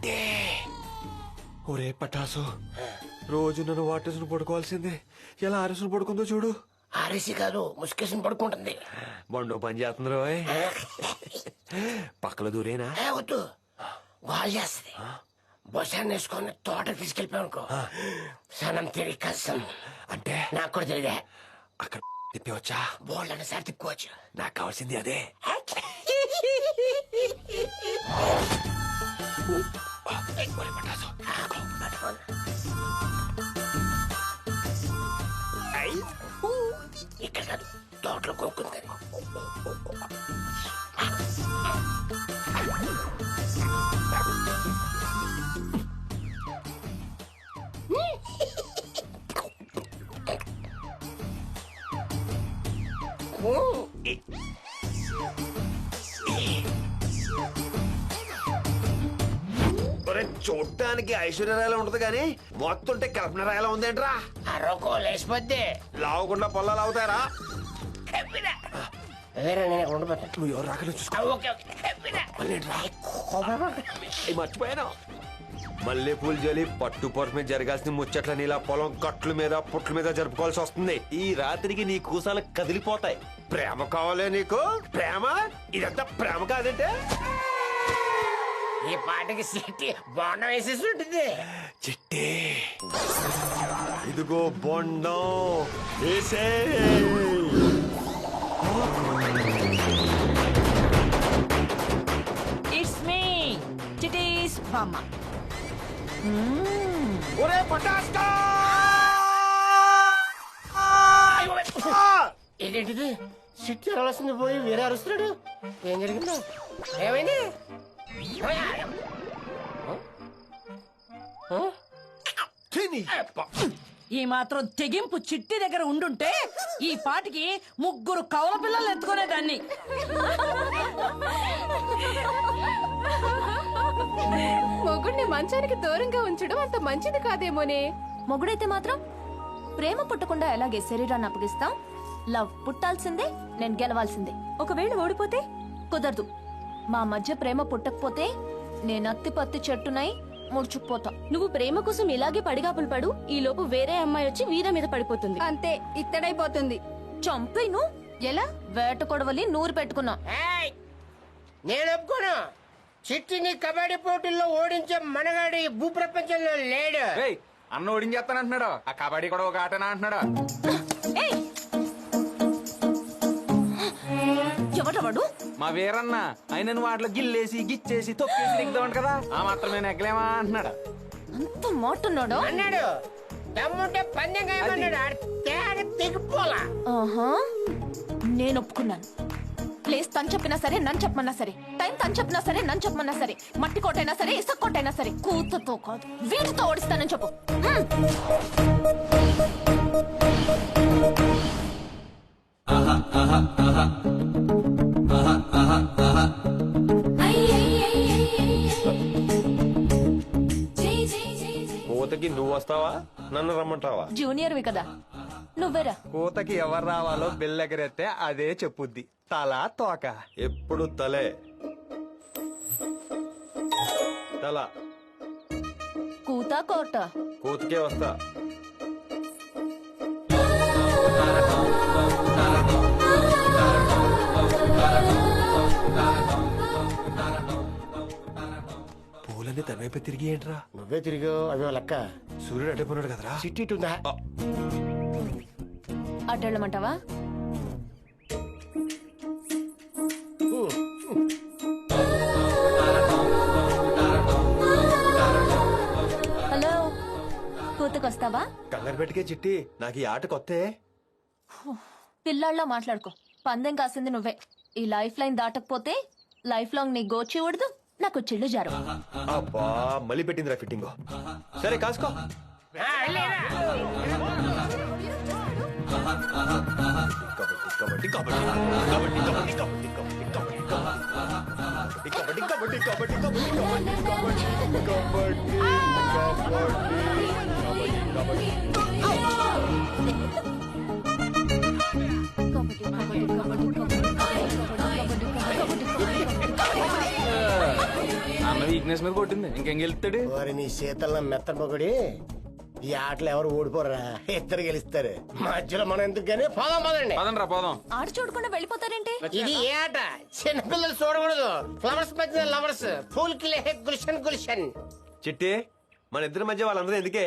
చిట్టే ఒరే పటాసు రోజు నన్ను వాటర్సును పడుకోవాల్సిందే. ఎలా ఆరసును పడుకుందో చూడు. ఆర్ఎసి కాదు ముసుకేసిన పడుకుంటుంది. బండు పని చేస్తుంది రోయ్. పక్కల దూరేనా? వద్దు. గోల్ చేస్తుంది. బొసాన్ని వేసుకొని తోట తీసుకెళ్ళిపోయానుకో సనం తిరిగి కసం అంటే? నాకు కూడా తెలియదే. అక్కడ తిప్పవచ్చా? బోల్డ్ సార్ తిప్పుకోవచ్చు. నాకు కావాల్సింది అదే. ఇక్కడ కాదు తోటలో కొనుక్కుంది చూడటానికి ఐశ్వర్యరాయలా ఉంటది కానీ మొత్తం ఉంటే కల్పన రాయలా ఉందేంట్రా? అరొకో లేచిపోద్ది లావకుండా పొలాలు అవుతారా వేరే నేను ఇక్కడ ఉండిపోతాను నువ్వు ఎవరు రాకనే చూసుకో. ఆ, ఓకే ఓకే. చెప్పినా. అయ్యి మర్చిపోయాను. మల్లె పూలు జలి పట్టు పొర మీద జరగాల్సిన ముచ్చట్లని ఇలా పొలం కట్ల మీద పుట్ల మీద జరుపుకోవాల్సి వస్తుంది. ఈ రాత్రికి నీ కూసాలు కదిలిపోతాయి. ప్రేమ కావాలే నీకు? ప్రేమ? ఇదంతా ప్రేమ కాదంటే? ఈ పాటకి సిట్టి బోండం వేసేసి ఉంటుంది చిట్టి. ఇదిగో బొండం వేసే. ఇట్స్ మీ చిటీస్ బామ్మ ఒరే పటాస్కా ఏంటిది సిట్టి అరవలసింది పోయి వేరే అరుస్తున్నాడు. ఏం జరిగిందో? ఏమైంది. ఈ మాత్రం తెగింపు చిట్టి దగ్గర ఉండుంటే ఈ పాటికి ముగ్గురు కవల పిల్లలు ఎత్తుకునేదాన్ని. మొగుడిని మంచానికి దూరంగా ఉంచడం అంత మంచిది కాదేమోనే. మొగుడైతే మాత్రం ప్రేమ పుట్టకుండా ఎలాగే శరీరాన్ని అప్పగిస్తాం? లవ్ పుట్టాల్సిందే నేను గెలవాల్సిందే. ఒకవేళ ఓడిపోతే కుదరదు. మా మధ్య ప్రేమ పుట్టకపోతే నేను అత్తి పత్తి చెట్టునై ముడుచుకుపోతా. నువ్వు ప్రేమ కోసం ఇలాగే పడిగాపులు పడు ఈ లోపు వేరే అమ్మాయి వచ్చి వీర మీద పడిపోతుంది. అంతే ఇత్తడైపోతుంది. చంపేను? ఎలా? వేట కొడవలి నూరు పెట్టుకున్నా. ఏయ్! నేను ఒప్పుకోను చిట్టిని కబడ్డీ పోటీల్లో ఓడించే మనగాడు ఈ భూప్రపంచంలో లేడు. ఏయ్ అన్న ఓడించేస్తానంటున్నాడు? ఆ కబడ్డీ కూడా ఒక ఆటనా అంటున్నాడు? ఏయ్! ఎవడవాడు మా వీరన్న ఆయన వాటిలో గిల్లేసి గిచ్చేసి తొక్కేసి దిగుదామంట కదా? ఆ మాత్రం నేను ఎగ్గలేమా అంటున్నాడు అంత మాటున్నాడు? అన్నాడు. దమ్ముంటే పందెం కాయమన్నాడు. ఆడు తేగ తెగిపోలా. ఆహా. నేను ఒప్పుకున్నాను. ప్లేస్ తను చెప్పినా సరే నన్ను చెప్పమన్నా సరే. టైం తను చెప్పినా సరే నన్ను చెప్పమన్నా సరే. మట్టి కొట్టైనా సరే ఇసుక కొట్టైనా సరే. కూతుతో కాదు వీటితో ఓడిస్తానని చెప్పు. రమ్మంటావా జూనియర్వి కదా. నువ్వేరా? కూతకి ఎవరు రావాలో బిల్ ఎగరెత్తే అదే చెప్పుద్ది. తల తోక. ఎప్పుడు తలే? తల. కూత కోట కూతుకే వస్తా. పూలన్నీ తన వైపే తిరిగి ఏంట్రా? నువ్వే తిరిగావు అవే లెక్క. సూర్యుడు అడ్డైపోయినాడు కదరా? ఉందా? ఆ, అడ్డెళ్ళమంటావా హలో కూతుకొస్తావా? కంగారు పెట్టుకే చిట్టి నాకు ఈ ఆట కొత్తే. పిల్లాళ్ళలో మాట్లాడుకో. పందెం కాసింది నువ్వే. ఈ లైఫ్ లైన్ దాటకపోతే లైఫ్ లాంగ్ నీ గోచి ఉడదు నాకు చిల్లు జారు అబ్బా మళ్ళీ పెట్టిందిరా ఫిట్టింగ్ సరే కాసుకో అన్న వీక్నెస్ మీద కొట్టింది. ఇంకేం గెలుస్తాడు? వారి నీ శీతల మెత్త పొగడి ఈ ఆటలు ఎవరు ఓడిపోరా? ఇద్దరు గెలుస్తారు. మధ్యలో మనం ఎందుకు కానీ పోదాం పదండి. పదండి రా పోదాం. ఆడ చూడకుండా వెళ్ళిపోతారేంటి? ఇది ఏ ఆట? చిన్నపిల్లలు చూడకూడదు. ఫ్లవర్స్ మధ్య లవర్స్ ఫూల్ కిలే గుల్షన్ గుల్షన్. చిట్టి మన ఇద్దరి మధ్య వాళ్ళందరూ ఎందుకే?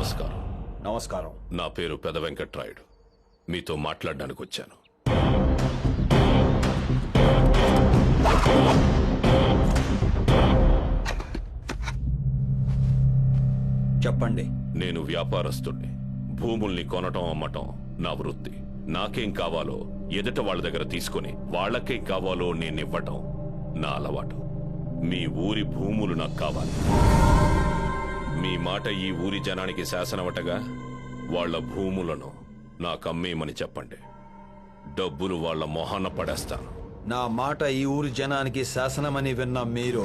నమస్కారం. నమస్కారం. నా పేరు పెద వెంకట్రాయుడు. మీతో మాట్లాడడానికి వచ్చాను. చెప్పండి. నేను వ్యాపారస్తుణ్ణి. భూముల్ని కొనటం అమ్మటం నా వృత్తి. నాకేం కావాలో ఎదుట వాళ్ళ దగ్గర తీసుకొని వాళ్ళకేం కావాలో నేను ఇవ్వటం నా అలవాటు. మీ ఊరి భూములు నాకు కావాలి. మీ మాట ఈ ఊరి జనానికి శాసనమటగా? వాళ్ళ భూములను నాకమ్మేయమని చెప్పండి. డబ్బులు వాళ్ళ మొహాన పడేస్తాను. నా మాట ఈ ఊరి జనానికి శాసనమని విన్న మీరు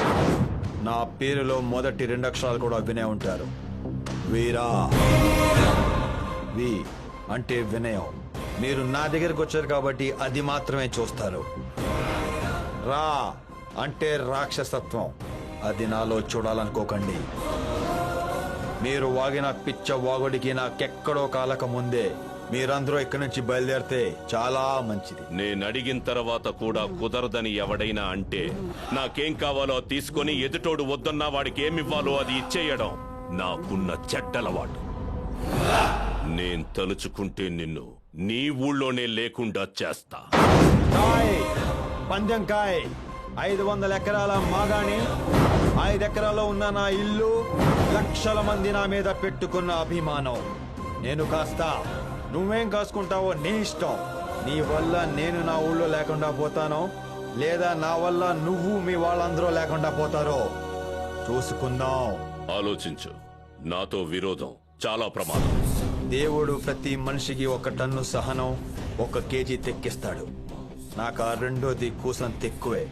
నా పేరులో మొదటి రెండు అక్షరాలు కూడా వినే ఉంటారు. వీరా. వి అంటే వినయం. మీరు నా దగ్గరకు వచ్చారు కాబట్టి అది మాత్రమే చూస్తారు. రా అంటే రాక్షసత్వం. అది నాలో చూడాలనుకోకండి. మీరు వాగిన పిచ్చ వాగుడికి నాకెక్కడో కాలక ముందే మీరందరూ ఇక్కడి నుంచి బయలుదేరితే చాలా మంచిది. నేను అడిగిన తర్వాత కూడా కుదరదని ఎవడైనా అంటే నాకేం కావాలో తీసుకొని ఎదుటోడు వద్దన్నా వాడికి ఏమివ్వాలో అది ఇచ్చేయడం నాకున్న చెడ్డలవాటు. నేను తలుచుకుంటే నిన్ను నీ ఊళ్ళోనే లేకుండా చేస్తా. కాయ్ పందెం కాయ్ ఐదు వందల ఎకరాల మాగాణి ఐదు ఎకరాల్లో ఉన్న నా ఇల్లు లక్షల మంది నా మీద పెట్టుకున్న అభిమానం. నేను కాస్త నువ్వేం కాసుకుంటావో నీ ఇష్టం. నీ వల్ల నేను నా ఊళ్ళో లేకుండా పోతానో లేదా నా వల్ల నువ్వు మీ వాళ్ళందరూ లేకుండా పోతారో చూసుకుందాం. ఆలోచించు. నాతో విరోధం చాలా ప్రమాదం. దేవుడు ప్రతి మనిషికి ఒక టన్ను సహనం ఒక కేజీ తెక్కిస్తాడు. నాకు ఆ రెండోది కూసం తెక్కువే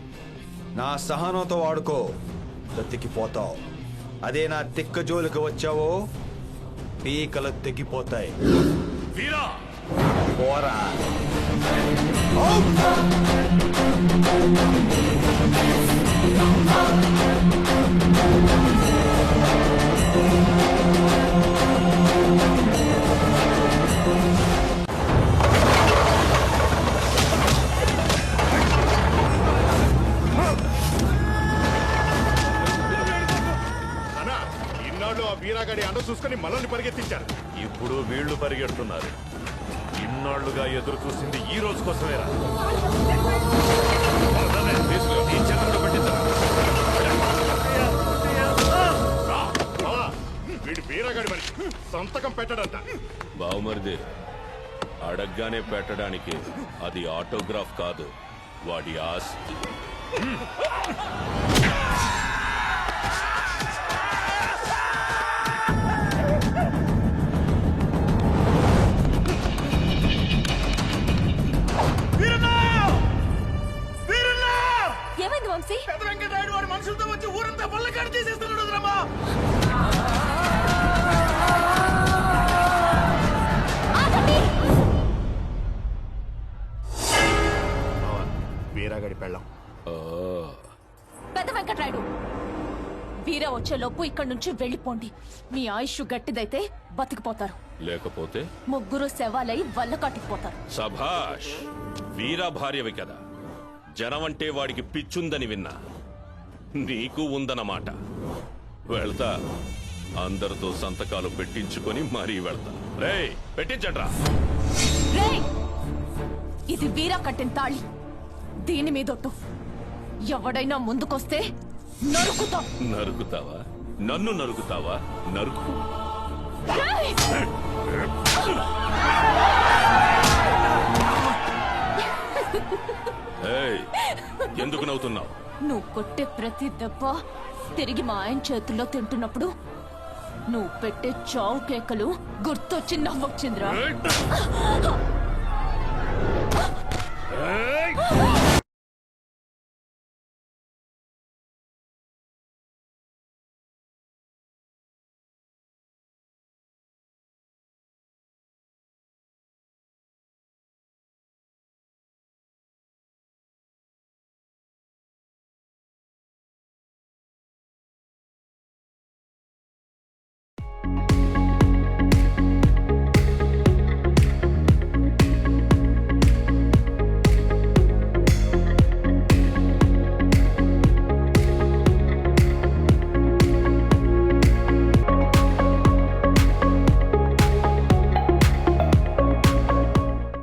నా సహనంతో వాడుకో. బ్రతికిపోతావు. అదే నా తిక్క జోలికి వచ్చావో? పీకలు తెగిపోతాయి. వీరా! పోరా. చూసుకుని మనల్ని పరిగెత్తించారు. ఇప్పుడు వీళ్ళు పరిగెడుతున్నారు. ఇన్నాళ్ళుగా ఎదురు చూసింది ఈ రోజు కోసమేరా. వీడి వీరాగడి సంతకం పెట్టడంట. బావుమరిది అడగ్గానే పెట్టడానికి అది ఆటోగ్రాఫ్ కాదు వాడి ఆస్తి. వీరాగడి పెళ్ళం. పెద్ద వెంకట్రాయుడు వీర వచ్చే లోపు ఇక్కడి నుంచి వెళ్ళిపోండి. మీ ఆయుష్ గట్టిదైతే బతికిపోతారు. లేకపోతే? ముగ్గురు శవాలై వల్ల కట్టుకుపోతారు. సభాష్ వీరా భార్యవి కదా. జనమంటే వాడికి పిచ్చుందని విన్నా. నీకు ఉందన్నమాట. వెళ్తా. అందరితో సంతకాలు పెట్టించుకొని మరీ వెళ్తా. రే పెట్టించట్రా. రేయ్! ఇది వీరా కట్టిన తాళి. దీని మీదొట్టు ఎవడైనా ముందుకొస్తే నరుకుతా. నరుకుతావా? నన్ను నరుకుతావా? నరుకు. ఎందుకు నవ్వుతున్నావు? నువ్వు కొట్టే ప్రతి దెబ్బ తిరిగి మా ఆయన చేతుల్లో తింటున్నప్పుడు నువ్వు పెట్టే చావు కేకలు గుర్తొచ్చి నవ్వొచ్చింద్రా.